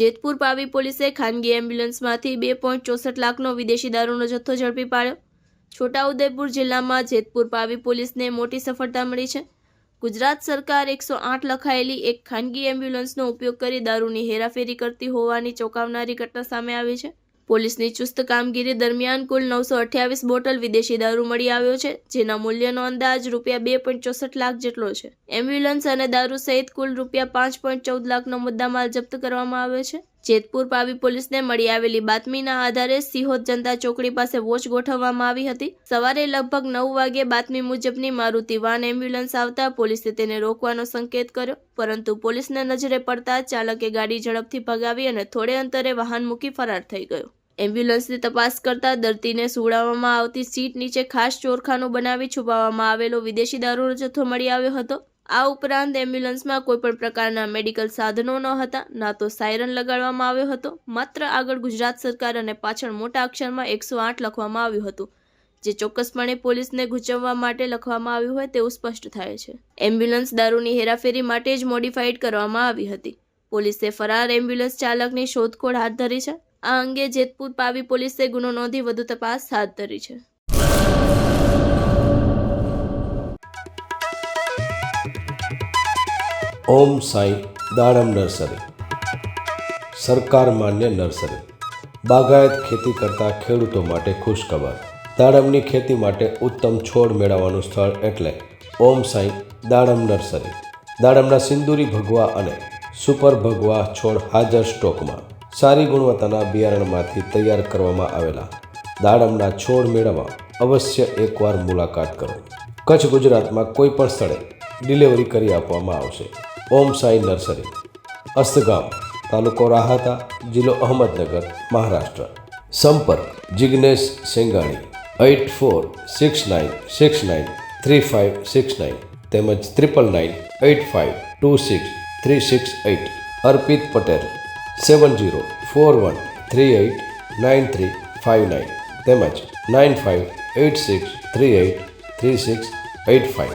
જેતપુર પાવી પોલીસે ખાનગી એમ્બ્યુલન્સમાંથી બે પોઈન્ટ ચોસઠ લાખનો વિદેશી દારૂનો જથ્થો ઝડપી પાડ્યો. છોટાઉદેપુર જિલ્લામાં જેતપુર પાવી પોલીસને મોટી સફળતા મળી છે. ગુજરાત સરકાર એકસો આઠ લખાયેલી એક ખાનગી એમ્બ્યુલન્સનો ઉપયોગ કરી દારૂની હેરાફેરી કરતી હોવાની ચોંકાવનારી ઘટના સામે આવી છે. પોલીસની ચુસ્ત કામગીરી દરમિયાન કુલ નવસો અઠ્યાવીસ બોટલ વિદેશી દારૂ મળી આવ્યો છે, જેના મૂલ્યનો અંદાજ રૂપિયા બે પોઈન્ટ ચોસઠ લાખ જેટલો છે. એમ્બ્યુલન્સ અને દારૂ સહિત કુલ રૂપિયા પાંચ પોઈન્ટ ચૌદ લાખનો મુદ્દામાલ જપ્ત કરવામાં આવ્યો છે. જેતપુર પાવી પોલીસને મળી આવેલી બાતમીના આધારે સિહોદ જનતા ચોકડી પાસે વોચ ગોઠવવામાં આવી હતી. સવારે લગભગ નવ વાગે બાતમી મુજબની મારુતિ વાન એમ્બ્યુલન્સ આવતા પોલીસે તેને રોકવાનો સંકેત કર્યો. પરંતુ પોલીસને નજરે પડતા ચાલકે ગાડી ઝડપથી ભગાવી અને થોડે અંતરે વાહન મૂકી ફરાર થઈ ગયો. એમ્બ્યુલન્સની તપાસ કરતા દર્દીને સુવડાવવામાં આવતી સીટ નીચે ખાસ ચોરખાનું બનાવી છુપાવવામાં આવેલો વિદેશી દારૂનો જથ્થો મળી આવ્યો હતો. આ ઉપરાંત એમ્બ્યુલન્સમાં કોઈપણ પ્રકારના મેડિકલ સાધનો ન હતા, ના તો સાયરન લગાડવામાં આવ્યો હતો. માત્ર આગળ ગુજરાત સરકાર અને પાછળ મોટા અક્ષરમાં એકસો આઠ લખવામાં આવ્યું હતું, જે ચોક્કસપણે પોલીસને ગૂંચવવા માટે લખવામાં આવ્યું હોય તેવું સ્પષ્ટ થાય છે. એમ્બ્યુલન્સ દારૂની હેરાફેરી માટે જ મોડિફાઈડ કરવામાં આવી હતી. પોલીસે ફરાર એમ્બ્યુલન્સ ચાલકની શોધખોળ હાથ ધરી છે. આ અંગે જેતપુર પાવી પોલીસે ગુનો નોંધી વધુ તપાસ હાથ ધરી છે. ઓમ સાંઈ દાડમ નર્સરી. સરકાર માન્ય નર્સરી. બાગાયત ખેતી કરતા ખેડૂતો માટે ખુશખબર. દાડમની ખેતી માટે ઉત્તમ છોડ મેળવવાનું સ્થળ એટલે ઓમ સાંઈ દાડમ નર્સરી. દાડમના સિંદૂરી ભગવા અને સુપર ભગવા છોડ હાજર સ્ટોકમાં. સારી ગુણવત્તાના બિયારણમાંથી તૈયાર કરવામાં આવેલા દાડમના છોડ મેળવવા અવશ્ય એકવાર મુલાકાત કરો. કચ્છ ગુજરાતમાં કોઈ પણ સ્થળે ડિલિવરી કરી આપવામાં આવશે. ઓમ સાઈ નર્સરી, અસ્તગામ, તાલુકો રાહતા, જિલ્લો અહમદનગર, મહારાષ્ટ્ર. સંપર્ક Jignesh Sengani, eight four six nine six nine three five six nine તેમજ triple nine eight five two six three six eight. Arpit Patel seven zero four one three eight nine three five nine તેમજ nine five eight six three eight three six eight five